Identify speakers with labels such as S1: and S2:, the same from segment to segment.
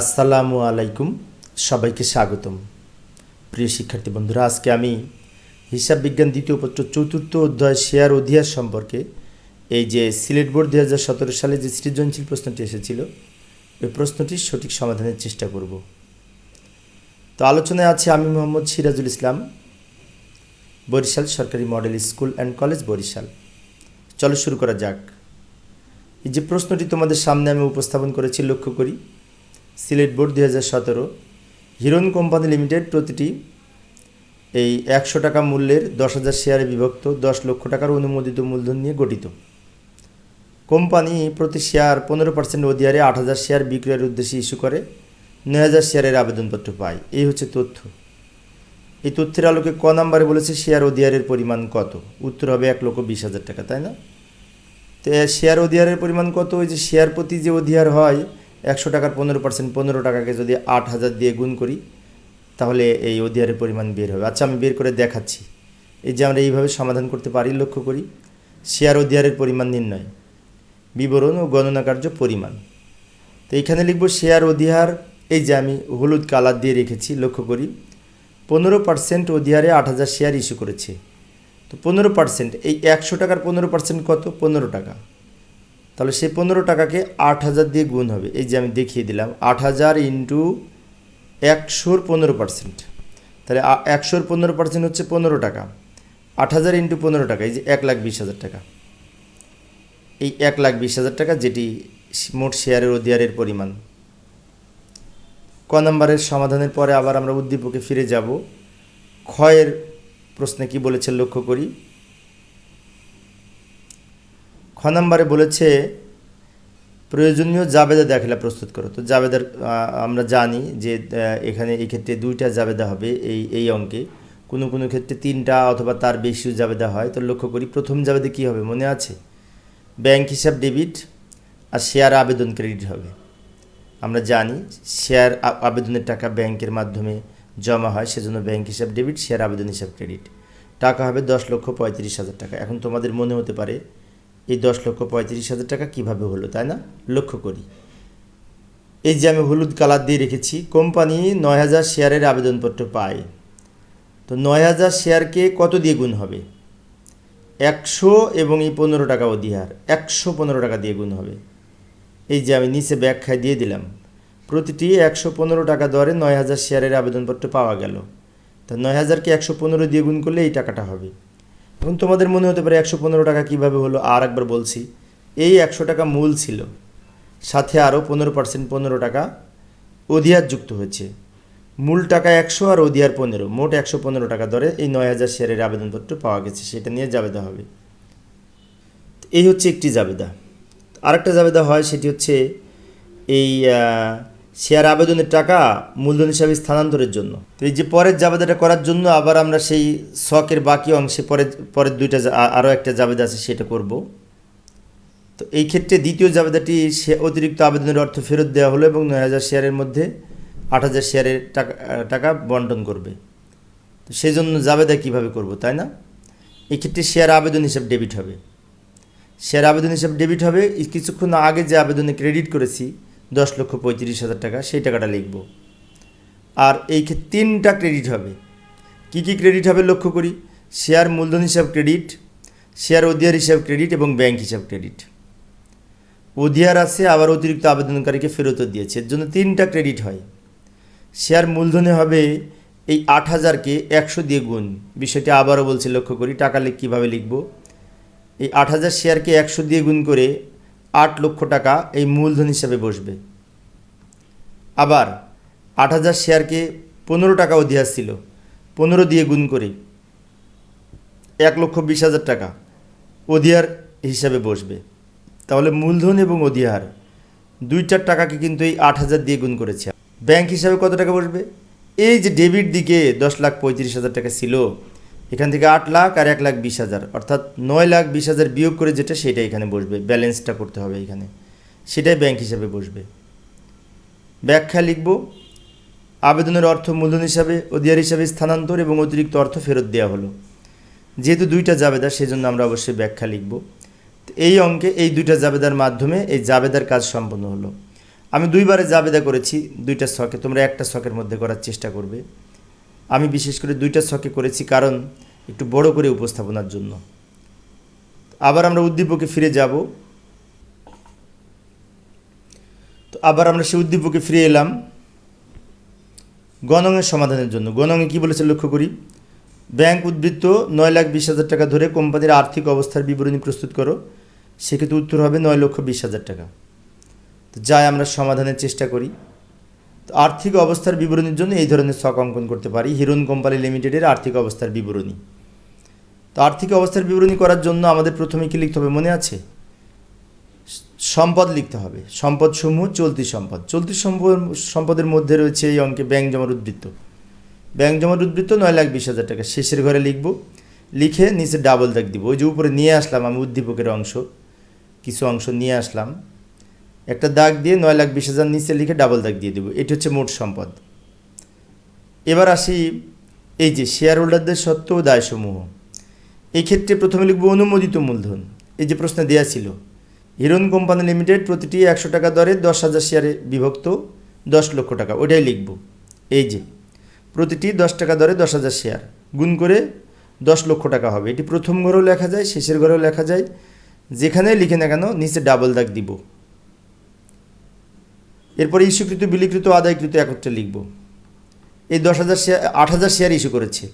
S1: আসসালামু আলাইকুম, সবাইকে স্বাগতম। প্রিয় শিক্ষার্থী বন্ধুরা, আজকে আমি হিসাব বিজ্ঞান দ্বিতীয় পত্র চতুর্থ অধ্যায় শেয়ার অধিয়ার সম্পর্কে এই যে সিলেট বোর্ড দু হাজার সতেরো সালে যে সৃজনশীল প্রশ্নটি এসেছিল ওই প্রশ্নটির সঠিক সমাধানের চেষ্টা করব। তো আলোচনায় আছে আমি মোহাম্মদ সিরাজুল ইসলাম, বরিশাল সরকারি model school and college Barisal. চলো শুরু করা যাক। এই যে প্রশ্নটি তোমাদের সামনে আমি উপস্থাপন করেছি, লক্ষ্য করি। সিলেট বোর্ড দুই হাজার সতেরো হিরন কোম্পানি লিমিটেড প্রতিটি এই একশো টাকা মূল্যের দশ হাজার শেয়ারে বিভক্ত দশ লক্ষ টাকার অনুমোদিত মূলধন নিয়ে গঠিত। কোম্পানি প্রতি শেয়ার পনেরো পার্সেন্ট অধিহারে আট হাজার শেয়ার বিক্রয়ের উদ্দেশ্যে ইস্যু করে, নয় হাজার শেয়ারের আবেদনপত্র পায়। এই হচ্ছে তথ্য। এই তথ্যের আলোকে ক নাম্বারে বলেছে শেয়ার অধিহারের পরিমাণ কত? উত্তর হবে এক লক্ষ বিশ হাজার টাকা, তাই না? তো শেয়ার অধিহারের পরিমাণ কত? ওই যে শেয়ার প্রতি যে অধিহার হয় একশো টাকার পনেরো পার্সেন্ট পনেরো টাকাকে যদি আট হাজার দিয়ে গুণ করি, তাহলে এই অধিহারের পরিমাণ বের হবে। আচ্ছা আমি বের করে দেখাচ্ছি। এই যে আমরা এইভাবে সমাধান করতে পারি, লক্ষ্য করি, শেয়ার অধিহারের পরিমাণ নির্ণয়, বিবরণ ও গণনা কার্য পরিমাণ। তো এইখানে লিখব শেয়ার অধিহার, এই যে আমি হলুদ কালার দিয়ে রেখেছি, লক্ষ্য করি, পনেরো পার্সেন্ট অধিহারে আট হাজার শেয়ার ইস্যু করেছে। তো পনেরো পার্সেন্ট এই একশো টাকার পনেরো পার্সেন্ট কত? পনেরো টাকা। তাহলে সেই পনেরো টাকাকে আট হাজার দিয়ে গুণ হবে। এই যে আমি দেখিয়ে দিলাম, আট হাজার ইন্টু একশোর পনেরো পার্সেন্ট। তাহলে একশোর পনেরো পার্সেন্ট হচ্ছে পনেরো টাকা। আট হাজার ইন্টু পনেরো টাকা, এই যে এক লাখ বিশ হাজার টাকা। এই এক লাখ বিশ হাজার টাকা যেটি মোট শেয়ারের অধিয়ারের পরিমাণ। ক নম্বরের সমাধানের পরে আবার আমরা উদ্দীপকে ফিরে যাব। ক্ষয়ের প্রশ্নে কি বলেছে লক্ষ্য করি? নম্বরে বলেছে, প্রয়োজনীয় জাবেদা দাখিলা প্রস্তুত করো। তো জাবেদার আমরা জানি যে এখানে এই ক্ষেত্রে দুইটা জাবেদা হবে এই এই অঙ্কে। কোনো কোনো ক্ষেত্রে তিনটা অথবা তার বেশিও জাবেদা হয়। তো লক্ষ্য করি, প্রথম জাবেদা কী হবে মনে আছে? ব্যাংক হিসাব ডেবিট আর শেয়ার আবেদন ক্রেডিট হবে। আমরা জানি শেয়ার আবেদনের টাকা ব্যাংকের মাধ্যমে জমা হয়, সেজন্য ব্যাংক হিসাব ডেবিট, শেয়ার আবেদন হিসাব ক্রেডিট। টাকা হবে দশ লক্ষ পঁয়ত্রিশ হাজার টাকা। এখন তোমাদের মনে হতে পারে এই দশ লক্ষ পঁয়ত্রিশ হাজার টাকা কীভাবে হলো, তাই না? লক্ষ্য করি। এই যে আমি হলুদ কালার দিয়ে রেখেছি, কোম্পানি নয় হাজার শেয়ারের আবেদনপত্র পায়। তো নয় হাজার শেয়ারকে কত দিয়ে গুণ হবে? একশো এবং এই পনেরো টাকা অধিহার, একশো পনেরো টাকা দিয়ে গুণ হবে। এই যে আমি নিচে ব্যাখ্যায় দিয়ে দিলাম, প্রতিটি একশো পনেরো টাকা দরে নয় হাজার শেয়ারের আবেদনপত্র পাওয়া গেল। তা নয় হাজারকে একশো পনেরো দিয়ে গুণ করলে এই টাকাটা হবে। এখন তোমাদের মনে হতে পারে একশো পনেরো টাকা কীভাবে হলো? আর একবার বলছি, এই একশো টাকা মূল ছিল। সাথে আরও পনেরো পার্সেন্ট পনেরো টাকা অধিহার যুক্ত হয়েছে। মূল টাকা একশো আর অধিহার পনেরো। মোট একশো পনেরো টাকা দরে এই নয় হাজার শেয়ারের আবেদনপত্র পাওয়া গেছে। সেটা নিয়ে জাবেদা হবে। এই হচ্ছে একটি জাবেদা। আরেকটা জাবেদা হয়, সেটি হচ্ছে এই শেয়ার আবেদনের টাকা মূলধন হিসাবে স্থানান্তরের জন্য। তো এই যে পরের জাবেদাটা করার জন্য আবার আমরা সেই শখের বাকি অংশে পরের পরের দুইটা আরও একটা জাবেদা আছে সেটা করব। তো এই ক্ষেত্রে দ্বিতীয় জাবেদাটি, সে অতিরিক্ত আবেদনের অর্থ ফেরত দেওয়া হলো এবং নয় হাজার শেয়ারের মধ্যে আট হাজার শেয়ারের টাকা টাকা বন্টন করবে। তো সেই জন্য জাবেদা কীভাবে করব, তাই না? এই ক্ষেত্রে শেয়ার আবেদন হিসাব ডেবিট হবে। শেয়ার আবেদন হিসাব ডেবিট হবে। কিছুক্ষণ আগে যে আবেদনে ক্রেডিট করেছি দশ লক্ষ পঁয়ত্রিশ হাজার টাকা, সেই টাকাটা লিখব। আর এই তিনটা ক্রেডিট হবে। কি কি ক্রেডিট হবে লক্ষ্য করি? শেয়ার মূলধন হিসাব ক্রেডিট শেয়ার অধিয়ার হিসাব ক্রেডিট এবং ব্যাংক হিসাব ক্রেডিট অধিয়ার আছে, আবার অতিরিক্ত আবেদনকারীকে ফেরতও দিয়েছে। এর জন্য তিনটা ক্রেডিট হয়। শেয়ার মূলধনে হবে এই আট হাজারকে একশো দিয়ে গুণ। বিষয়টি আবারও বলছি লক্ষ্য করি, টাকা লিখ কীভাবে লিখব? এই আট হাজার শেয়ারকে একশো দিয়ে গুণ করে আট লক্ষ টাকা এই মূলধন হিসাবে বসবে। আবার আট হাজার শেয়ারকে পনেরো টাকা অধিহার ছিল। পনেরো দিয়ে গুণ করে। এক লক্ষ বিশ হাজার টাকা অধিহার হিসাবে বসবে। তাহলে মূলধন এবং অধিহার দুইটার টাকাকে কিন্তু এই আট হাজার দিয়ে গুণ করেছে। ব্যাংক হিসাবে কত টাকা বসবে? এই যে ডেবিট দিকে দশ লাখ পঁয়ত্রিশ হাজার টাকা ছিল এখান থেকে আট লাখ আর এক লাখ বিশ হাজার, অর্থাৎ নয় লাখ বিশ হাজার বিয়োগ করে যেটা সেটা এখানে বসবে, ব্যালেন্সটা করতে হবে এখানে। সেটাই ব্যাংক হিসাবে বসবে। ব্যাখ্যা লিখব, আবেদনের অর্থ মূলধন হিসাবে অধিয়ার হিসাবে স্থানান্তর এবং অতিরিক্ত অর্থ ফেরত দেওয়া হলো। যেহেতু দুইটা জাবেদা, সেজন্য আমরা অবশ্যই ব্যাখ্যা লিখব। এই অঙ্কে এই দুইটা জাবেদার মাধ্যমে এই জাবেদার কাজ সম্পন্ন হলো। আমি দুইবারে জাবেদা করেছি, দুইটা ছকে তোমরা একটা ছকের মধ্যে করার চেষ্টা করবে। আমি বিশেষ করে দুইটা ছকে করেছি, কারণ একটু বড় করে উপস্থাপনার জন্য। আবার আমরা উদ্দীপকে ফিরে যাব। তো আবার আমরা সেই উদ্দীপকে ফিরে এলাম গণঙের সমাধানের জন্য। গণঙে কী বলেছে লক্ষ্য করি? ব্যাংক উদ্বৃত্ত নয় লাখ বিশ হাজার টাকা ধরে কোম্পানির আর্থিক অবস্থার বিবরণী প্রস্তুত করো। সেক্ষেত্রে উত্তর হবে নয় লক্ষ বিশ হাজার টাকা। তো যাই আমরা সমাধানের চেষ্টা করি। আর্থিক অবস্থার বিবরণীর জন্য এই ধরনের ছক অঙ্কন করতে পারি। হিরন কোম্পানি লিমিটেডের আর্থিক অবস্থার বিবরণী। তো আর্থিক অবস্থার বিবরণী করার জন্য আমাদের প্রথমে কী লিখতে হবে মনে আছে? সম্পদ লিখতে হবে। সম্পদসমূহ চলতি সম্পদ। চলতি সম্পদ, সম্পদের মধ্যে রয়েছে এই অঙ্কে ব্যাংক জমার উদ্বৃত্ত। ব্যাংক জমার উদ্বৃত্ত নয় লাখ বিশ হাজার টাকা। শেষের ঘরে লিখব। লিখে নিচে ডাবল দাগ দিব। ওই যে উপরে নিয়ে আসলাম আমি উদ্দীপকের অংশ। কিছু অংশ নিয়ে আসলাম। একটা দাগ দিয়ে নয় লাখ বিশ হাজার নিচে লিখে ডাবল দাগ দিয়ে দেবো। এটি হচ্ছে মোট সম্পদ। এবার আসি এই যে শেয়ার হোল্ডারদের সত্ত্ব ও দায়সমূহ। এই ক্ষেত্রে প্রথমে লিখব অনুমোদিত মূলধন। এই যে প্রশ্ন দেওয়া ছিল হিরন কোম্পানি লিমিটেড প্রতিটি একশো টাকা দরে দশ হাজার শেয়ারে বিভক্ত দশ লক্ষ টাকা ওটাই লিখব। এই যে প্রতিটি দশ টাকা দরে দশ হাজার শেয়ার গুণ করে দশ লক্ষ টাকা হবে। এটি প্রথম ঘরেও লেখা যায়, শেষের ঘরেও লেখা যায়। যেখানে লিখে না কেন, নিচে ডাবল দাগ দিব। এরপরে ইস্যুকৃত, বিলিকৃত, আদায়কৃত একত্রে লিখব। এই দশ হাজার শেয়ার, আট হাজার শেয়ার ইস্যু করেছে।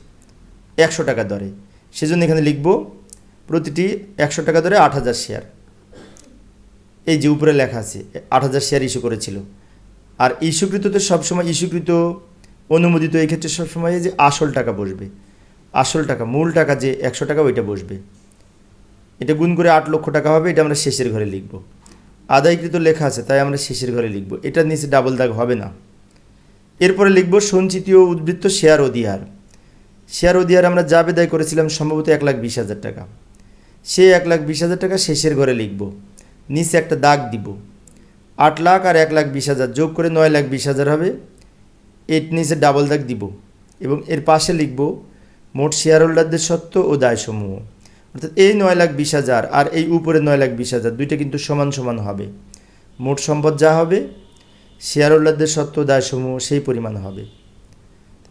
S1: একশো টাকা দরে। সেজন্য এখানে লিখব, প্রতিটি একশো টাকা দরে আট হাজার শেয়ার। এই যে উপরে লেখা আছে, আট হাজার শেয়ার ইস্যু করেছিল। আর ইস্যুকৃত তো সবসময়, ইস্যুকৃত অনুমোদিত এই ক্ষেত্রে সবসময় যে আসল টাকা বসবে। আসল টাকা, মূল টাকা যে একশো টাকা, ওইটা বসবে। এটা গুণ করে আট লক্ষ টাকা হবে, এটা আমরা শেষের ঘরে লিখব। আদায়কৃত লেখা আছে, তাই আমরা শেষের ঘরে লিখব। এটার নিচে ডাবল দাগ হবে না। এরপরে লিখব, সঞ্চিত ও উদ্বৃত্ত শেয়ার অধিহার। শেয়ার অধিহার আমরা যা বেদায় করেছিলাম সম্ভবত এক লাখ বিশ হাজার টাকা। সে এক লাখ বিশ হাজার টাকা শেষের ঘরে লিখব। নিচে একটা দাগ দিব। আট লাখ আর এক লাখ বিশ হাজার যোগ করে নয় লাখ বিশ হাজার হবে। এর নিচে ডাবল দাগ দিব। এবং এর পাশে লিখব, মোট শেয়ার হোল্ডারদের সত্ত্ব ও দায়সমূহ। অর্থাৎ এই নয় লাখ বিশ হাজার আর এই উপরে নয় লাখ বিশ হাজার দুইটা কিন্তু সমান সমান হবে। মোট সম্পদ যা হবে শেয়ার হোল্ডারদের সত্ত্ব দায়সমূহ সেই পরিমাণ হবে।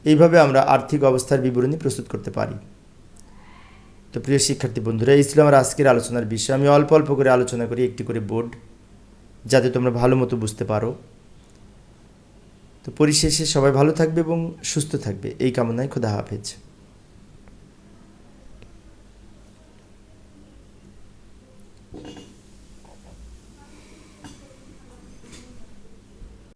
S1: এইভাবে আমরা আর্থিক অবস্থার বিবরণী প্রস্তুত করতে পারি। তো প্রিয় শিক্ষার্থী বন্ধুরা, এই ছিল আমার আজকের আলোচনার বিষয়। আমি অল্প অল্প করে আলোচনা করি, একটি করে বোর্ড, যাতে তোমরা ভালো মতো বুঝতে পারো। তো পরিশেষে সবাই ভালো থাকবে এবং সুস্থ থাকবে। এই কামনায় খোদা হাফেজ।